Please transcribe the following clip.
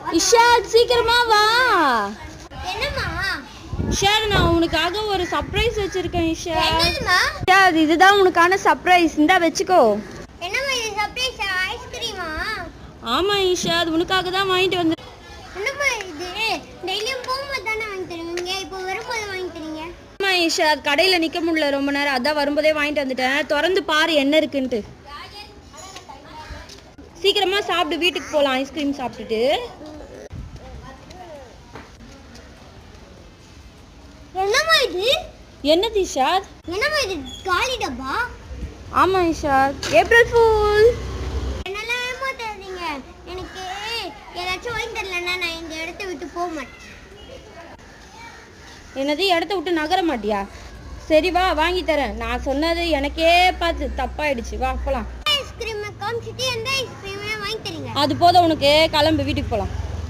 இஷாத் சீக்கிரமா வா. என்னம்மா? இஷாத் நான் உனக்காக ஒரு சர்ப்ரைஸ் வச்சிருக்கேன் இஷாத் என்னதுமா இதுதான் உனக்கான சர்ப்ரைஸ் இந்தா வச்சுக்கோ. என்னம்மா இது சர்ப்ரைஸ் ஐஸ்கிரீமா ஆமா இஷாத் உனக்காக தான் வாங்கிட்டு வந்து என்னம்மா இது? டெய்லியும் போகும்போது தானே வாங்கி தருவீங்க? இப்போ வரும்போது வாங்கி தரீங்க? ஆமா இஷாத் கடையில நிக்க முடியல ரொம்ப நேரம். அதான் வரும்போதே வாங்கிட்டு வந்துட்டேன். திறந்து பாரு என்ன இருக்குன்ட்டு. சீக்கிரமா சாப்பிட்டு வீட்டுக்கு போலாம் ஐஸ்கிரீம் சாப்பிட்டுட்டு என்னம்மா இது என்னது இஷாத் என்னம்மா இது காலி டப்பா? ஆமா இஷாத் ஏப்ரல் ஃபூல். என்னெல்லாம் ஏமாத்தாதீங்க. எனக்கு ஏதாச்சும் வாங்கி தரலன்னா நான் இந்த இடத்த விட்டு போக மாட்டேன். என்னது இடத்த விட்டு நகர மாட்டியா? சரி வா வாங்கி தரேன். நான் சொன்னது எனக்கே பார்த்து தப்பாயிடுச்சு. வா போலாம். ஐஸ்கிரீமை காமிச்சிட்டு எந்த ஐஸ்கிரீமே வாங்கி தரீங்க? அது போதும் உனக்கு. கிளம்பு வீட்டுக்கு போலாம்.